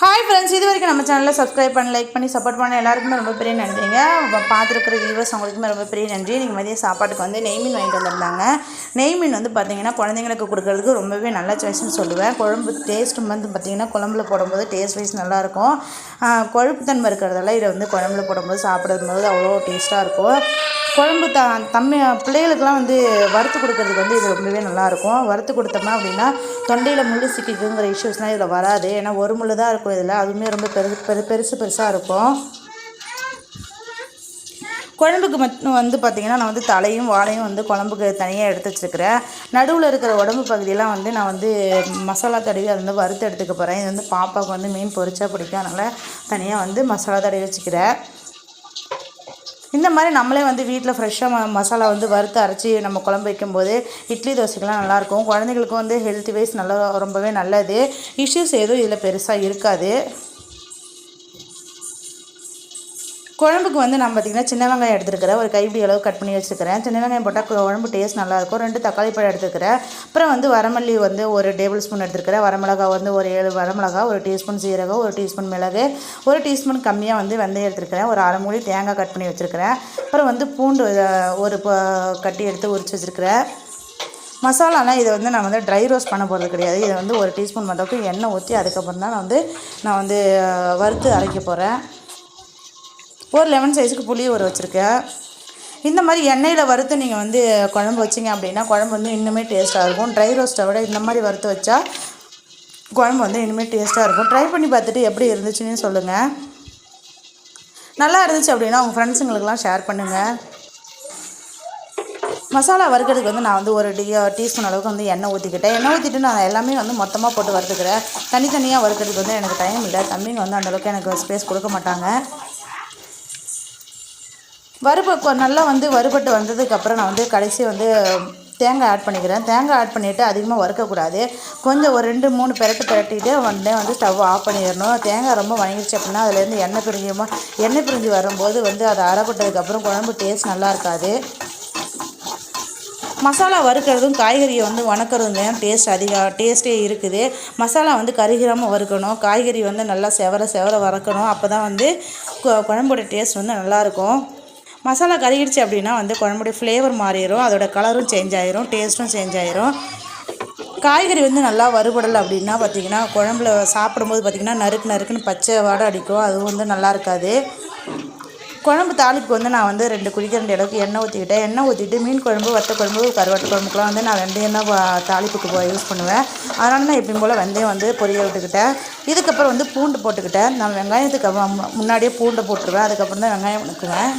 Hi friends இது வரைக்கும் நம்ம சேனலில் சப்ஸ்கிரைப் பண்ணி லைக் பண்ணி சப்போர்ட் பண்ண எல்லாருக்குமே ரொம்ப பெரிய நன்றிங்க. பார்த்துருக்குற வியூவர்ஸ் அவங்களுக்குமே ரொம்ப பெரிய நன்றி. நீங்கள் மதிய சாப்பாட்டுக்கு வந்து நெய் மீன் வாங்கிட்டு வந்திருந்தாங்க. நெய் மீன் வந்து பார்த்திங்கன்னா குழந்தைங்களுக்கு கொடுக்கறதுக்கு ரொம்பவே நல்ல சாய்ஸ்னு சொல்லுவேன். குழம்பு டேஸ்ட்டு வந்து பார்த்திங்கன்னா குழம்புல போடும்போது டேஸ்ட் வைஸ் நல்லாயிருக்கும். கொழுப்பு தன்மை இருக்கிறதால இதை வந்து குழம்புல போடும்போது சாப்பிடும்போது அவ்வளோ டேஸ்ட்டாக இருக்கும். குழம்பு த தம்மி பிள்ளைகளுக்கெல்லாம் வந்து வறுத்து கொடுக்கறதுக்கு வந்து இது ரொம்பவே நல்லாயிருக்கும். வறுத்து கொடுத்தோம்னா அப்படின்னா தொண்டையில் முள் சிக்கிக்குங்கிற இஷ்யூஸ்லாம் இதில் வராது. ஏன்னா ஒரு முள் தான் இருக்கும். இதில் அதுவுமே ரொம்ப பெரு பெரு பெருசு பெருசாக இருக்கும். குழம்புக்கு மட்டும் வந்து பார்த்திங்கன்னா நான் வந்து தலையும் வாழையும் வந்து குழம்புக்கு தனியாக எடுத்து வச்சுருக்கிறேன். நடுவில் இருக்கிற உடம்பு பகுதியெல்லாம் வந்து நான் வந்து மசாலா தடவி அதை வந்து வறுத்து எடுத்துக்க போகிறேன் இது வந்து பாப்பாவுக்கு வந்து மீன் பொரிச்சா பிடிக்கும். அதனால் தனியாக வந்து மசாலா தடவி வச்சுக்கிறேன். இந்த மாதிரி நம்மளே வந்து வீட்டில் ஃப்ரெஷ்ஷாக ம மசாலா வந்து வறுத்து அரைச்சி நம்ம குழம்பு வைக்கும்போது இட்லி தோசைக்கெலாம் நல்லாயிருக்கும். குழந்தைங்களுக்கும் வந்து ஹெல்த்தி வைஸ் நல்லா ரொம்பவே நல்லது. இஷ்யூஸ் எதுவும் இதில் பெருசாக இருக்காது. குழம்புக்கு வந்து நான் பார்த்திங்கன்னா சின்ன வெங்காயம் எடுத்துருக்கிறேன். ஒரு கைப்பிடி அளவு கட் பண்ணி வச்சுருக்கிறேன். சின்ன வெங்காயம் போட்டால் குழம்பு டேஸ்ட் நல்லாயிருக்கும். ரெண்டு தக்காளி பழம் எடுத்துருக்கிறேன். அப்புறம் வந்து வரமல்லி வந்து ஒரு டேபிள் ஸ்பூன் எடுத்துருக்கிறேன். வரமிளகா வந்து ஒரு ஏழு வரமிளகா ஒரு டீஸ்பூன் சீரகம் ஒரு டீஸ்பூன் மிளகு ஒரு டீஸ்பூன் கம்மியாக வந்து வெந்தயம் எடுத்துருக்கிறேன். ஒரு அரை மூடி தேங்காய் கட் பண்ணி வச்சுருக்கிறேன். அப்புறம் வந்து பூண்டு ஒரு கட்டி எடுத்து உரிச்சு வச்சுருக்கிறேன். மசாலாலாம் இதை வந்து நான் வந்து ட்ரை ரோஸ்ட் பண்ண போகிறது கிடையாது. இதை வந்து ஒரு டீஸ்பூன் மட்டும் எண்ணெய் ஊற்றி அதுக்கப்புறம் தான் நான் வந்து நான் வந்து வறுத்து அரைக்க போகிறேன் ஒரு லெமன் சைஸுக்கு புளி ஊற வச்சுருக்கேன் இந்த மாதிரி எண்ணெயில் வறுத்து நீங்கள் வந்து குழம்பு வச்சிங்க அப்படின்னா குழம்பு வந்து இன்னுமே டேஸ்ட்டாக இருக்கும். ட்ரை ரோஸ்ட்டை விட இந்த மாதிரி வறுத்து வச்சா குழம்பு வந்து இனிமேல் டேஸ்ட்டாக இருக்கும். ட்ரை பண்ணி பார்த்துட்டு எப்படி இருந்துச்சுன்னு சொல்லுங்கள் நல்லா இருந்துச்சு அப்படின்னா உங்கள் ஃப்ரெண்ட்ஸுங்களுக்கெல்லாம் ஷேர் பண்ணுங்கள் மசாலா வறுக்கிறதுக்கு வந்து நான் வந்து ஒரு டீ டீஸ்பூன் அளவுக்கு வந்து எண்ணெய் ஊற்றிக்கிட்டேன் எண்ணெய் ஊற்றிட்டு நான் எல்லாமே வந்து மொத்தமாக போட்டு வறுத்துக்கிறேன். தனித்தனியாக வறுக்கிறதுக்கு வந்து எனக்கு டைம் இல்லை. தம்பிங்க வந்து அந்தளவுக்கு எனக்கு ஸ்பேஸ் கொடுக்க மாட்டாங்க. வறுப கொ- நல்லா வந்து வறுபட்டு வந்ததுக்கப்புறம் நான் வந்து கடைசி வந்து தேங்காய் ஆட் பண்ணிக்கிறேன். தேங்காய் ஆட் பண்ணிவிட்டு அதிகமாக வறுக்கக்கூடாது. கொஞ்சம் ஒரு ரெண்டு மூணு பெரட்டு பெரட்டிட்டு உடனே வந்து ஸ்டவ் ஆஃப் பண்ணிடணும். தேங்காய் ரொம்ப வணங்கிடுச்சு அப்படின்னா அதுலேருந்து எண்ணெய் பிரிஞ்சுமா எண்ணெய் பிரிஞ்சு வரும்போது வந்து அதை அரைப்பட்டதுக்கப்புறம் குழம்பு டேஸ்ட் நல்லா இருக்காது. மசாலா வறுக்கிறதும் காய்கறியை வந்து வணக்கிறதும் டேஸ்ட் அதிகம் டேஸ்ட்டே இருக்குது. மசாலா வந்து கருகிராமல் வறுக்கணும். காய்கறி வந்து நல்லா செவர செவர வறுக்கணும். அப்போ தான் வந்து கு- குழம்போட டேஸ்ட் வந்து நல்லாயிருக்கும் மசாலா கருகிடுச்சு அப்படின்னா வந்து குழம்புடைய ஃப்ளேவர் மாறிடும். அதோட கலரும் சேஞ்ச் ஆயிரும் டேஸ்ட்டும் சேஞ்ச் ஆயிரும். காய்கறி வந்து நல்லா வறுபடலை அப்படின்னா பார்த்திங்கன்னா குழம்புல சாப்பிடும்போது பார்த்திங்கன்னா நறுக்கு நறுக்குன்னு பச்சை வாடை அடிக்கும். அதுவும் வந்து நல்லா இருக்காது. குழம்பு தாளிப்புக்கு வந்து நான் வந்து ரெண்டு குழிக்கரண்டி அளவுக்கு எண்ணெய் ஊற்றிக்கிட்டேன் எண்ணெய் ஊற்றிட்டு மீன் குழம்பு வத்த குழம்பு கருவாட்டு குழம்புக்குலாம் வந்து நான் வெந்தயம் தான் தாளிப்புக்கு போய் யூஸ் பண்ணுவேன். அதனால நான் எப்பயும் போல் வெந்தயம் வந்து பொரிய விட்டுக்கிட்டேன். இதுக்கப்புறம் வந்து பூண்டு போட்டுக்கிட்டேன். நான் வெங்காயத்துக்கு அப்புறம் முன்னாடியே பூண்டை போட்டுருவேன். அதுக்கப்புறம் தான் வெங்காயம் வணக்குவேன்.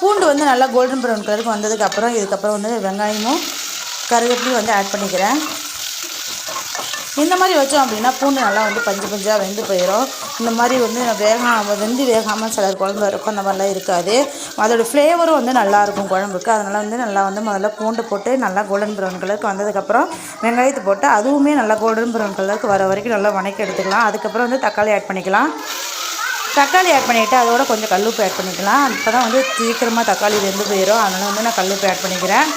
பூண்டு வந்து நல்லா கோல்டன் ப்ரௌன் கலருக்கு வந்ததுக்கப்புறம் இதுக்கப்புறம் வந்து வெங்காயமும் கருவேப்பிலையும் வந்து ஆட் பண்ணிக்கிறேன். இந்த மாதிரி வச்சோம் அப்படின்னா பூண்டு நல்லா வந்து பஞ்சு பஞ்சாக வெந்து போயிடும் இந்த மாதிரி வந்து வேகாம வெந்து வேகாமல் சிலர் குழம்பு இருக்கும் அந்த மாதிரிலாம் இருக்காது. அதோடய ஃப்ளேவரும் வந்து நல்லாயிருக்கும் குழம்புக்கு. அதனால் வந்து நல்லா வந்து முதல்ல பூண்டு போட்டு நல்லா கோல்டன் ப்ரௌன் கலருக்கு வந்ததுக்கப்புறம் வெங்காயத்தை போட்டு அதுவுமே நல்லா கோல்டன் ப்ரௌன் கலருக்கு வர வரைக்கும் நல்லா வணக்கி எடுத்துக்கலாம். அதுக்கப்புறம் வந்து தக்காளி ஆட் பண்ணிக்கலாம். தக்காளி ஆட் பண்ணிவிட்டு அதோட கொஞ்சம் கல்லுப்பு ஆட் பண்ணிக்கலாம். அப்போ தான் வந்து சீக்கிரமாக தக்காளி வெந்து போயிடும் அதனால் வந்து நான் கல்லுப்பு ஆட் பண்ணிக்கிறேன்.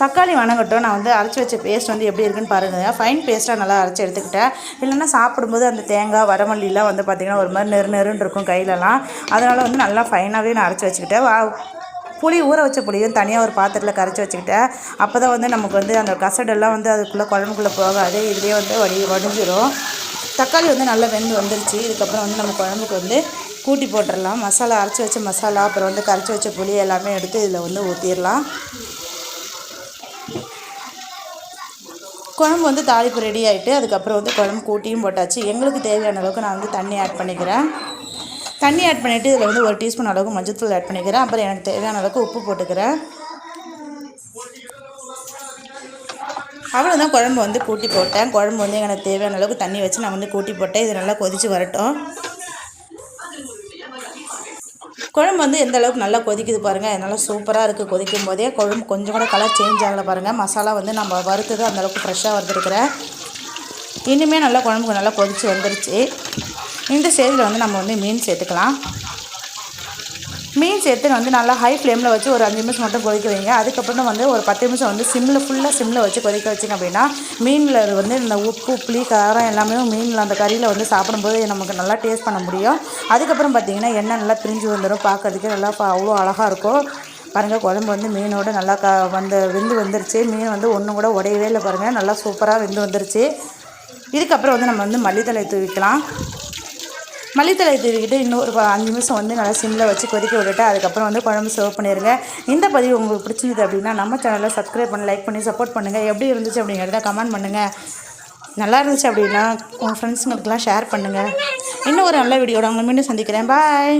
தக்காளி வணங்கட்டும். நான் வந்து அரைச்சி வச்ச பேஸ்ட் வந்து எப்படி இருக்குன்னு பாருங்கள் ஃபைன் பேஸ்ட்டாக நல்லா அரைச்சி எடுத்துக்கிட்டேன். இல்லைன்னா சாப்பிடும்போது அந்த தேங்காய் வரமல்லிலாம் வந்து பார்த்திங்கன்னா ஒரு மாதிரி நெரு நெருன்னு இருக்கும் கையிலலாம். அதனால் வந்து நல்லா ஃபைனாகவே நான் அரைச்சி வச்சுக்கிட்டேன். புளி ஊற வச்ச புளியும் தனியாக ஒரு பாத்திரத்தில் கரைச்சி வச்சுக்கிட்டேன். அப்போ தான் வந்து நமக்கு வந்து அந்த கசடெல்லாம் வந்து அதுக்குள்ளே குழம்புக்குள்ளே போகாது. இதுலேயே வந்து வடி வடிஞ்சிடும் தக்காளி வந்து நல்லா வெந்து வந்துருச்சு. இதுக்கப்புறம் வந்து நம்ம குழம்புக்கு வந்து கூட்டி போட்டுடலாம். மசாலா அரைச்சி வச்ச மசாலா அப்புறம் வந்து கரைச்சி வச்ச புளி எல்லாமே எடுத்து இதில் வந்து ஊற்றிடலாம் குழம்பு வந்து தாளிப்பு ரெடி ஆகிட்டு அதுக்கப்புறம் வந்து குழம்பு கூட்டியும் போட்டாச்சு. எங்களுக்கு தேவையான அளவுக்கு நான் வந்து தண்ணி ஆட் பண்ணிக்கிறேன். தண்ணி ஆட் பண்ணிவிட்டு இதில் வந்து ஒரு டீஸ்பூன் அளவுக்கு மஞ்சள்தூள் ஆட் பண்ணிக்கிறேன். அப்புறம் எனக்கு தேவையான அளவுக்கு உப்பு போட்டுக்கிறேன். அவ்வளோதான் குழம்பு வந்து கூட்டி போட்டேன். குழம்பு வந்து எனக்கு தேவையான அளவுக்கு தண்ணி வச்சு நான் வந்து கூட்டி போட்டேன். இது நல்லா கொதித்து வரட்டும். குழம்பு வந்து எந்த அளவுக்கு நல்லா கொதிக்குது பாருங்கள் நல்லா சூப்பராக இருக்குது கொதிக்கும் போதே. குழம்பு கொஞ்சம் கூட கலர் சேஞ்ச் ஆகலை பாருங்கள் மசாலா வந்து நம்ம வறுத்தது அந்தளவுக்கு ஃப்ரெஷ்ஷாக வறுத்துருக்குறேன் இனிமேல் நல்லா குழம்புக்கு நல்லா கொதித்து வந்துருச்சு. இந்த ஸ்டேஜில் வந்து நம்ம வந்து மீன் சேர்த்துக்கலாம். மீன் சேர்த்து வந்து நல்லா ஹை ஃப்ளேமில் வச்சு ஒரு அஞ்சு நிமிஷம் மட்டும் கொதிக்க வைங்க. அதுக்கப்புறம் வந்து ஒரு பத்து நிமிஷம் வந்து சிம்மில் ஃபுல்லாக சிம்மில் வச்சு கொதிக்க வச்சிங்க அப்படின்னா மீனில் வந்து இந்த உப்பு புளி காரம் எல்லாமே மீனில் அந்த கறியில் வந்து சாப்பிடும்போது நமக்கு நல்லா டேஸ்ட் பண்ண முடியும். அதுக்கப்புறம் பார்த்தீங்கன்னா எண்ணெய் நல்லா பிரிஞ்சு வந்துடும் பார்க்கறதுக்கே நல்லா பா- அவ்வளோ அழகாக இருக்கும். பாருங்கள் குழம்பு வந்து மீனோட நல்லா க வந்து வெந்து வந்துருச்சு. மீன் வந்து ஒன்றும் கூட உடையவே இல்லை பாருங்கள் நல்லா சூப்பராக வெந்து வந்துருச்சு. இதுக்கப்புறம் வந்து நம்ம வந்து மல்லித்தலை தூவிக்கலாம். மல்லித்தலை தூவிக்கிட்டு இன்னும் ஒரு அஞ்சு நிமிஷம் வந்து நல்லா சிம்மில் வச்சு கொதிக்க விட்டுட்டு அதுக்கப்புறம் வந்து குழம்பு சர்வ் பண்ணிடுங்க இந்த பதிவு உங்களுக்கு பிடிச்சிருந்தது அப்படின்னா நம்ம சேனலில் சப்ஸ்கிரைப் பண்ணி லைக் பண்ணி சப்போர்ட் பண்ணுங்கள் எப்படி இருந்துச்சு அப்படிங்கிறத கமெண்ட் பண்ணுங்கள் நல்லா இருந்துச்சு அப்படின்னா உங்கள் ஃப்ரெண்ட்ஸுங்களுக்கெல்லாம் ஷேர் பண்ணுங்கள் இன்னும் ஒரு நல்ல வீடியோட உங்களை மீண்டும் சந்திக்கிறேன். பாய்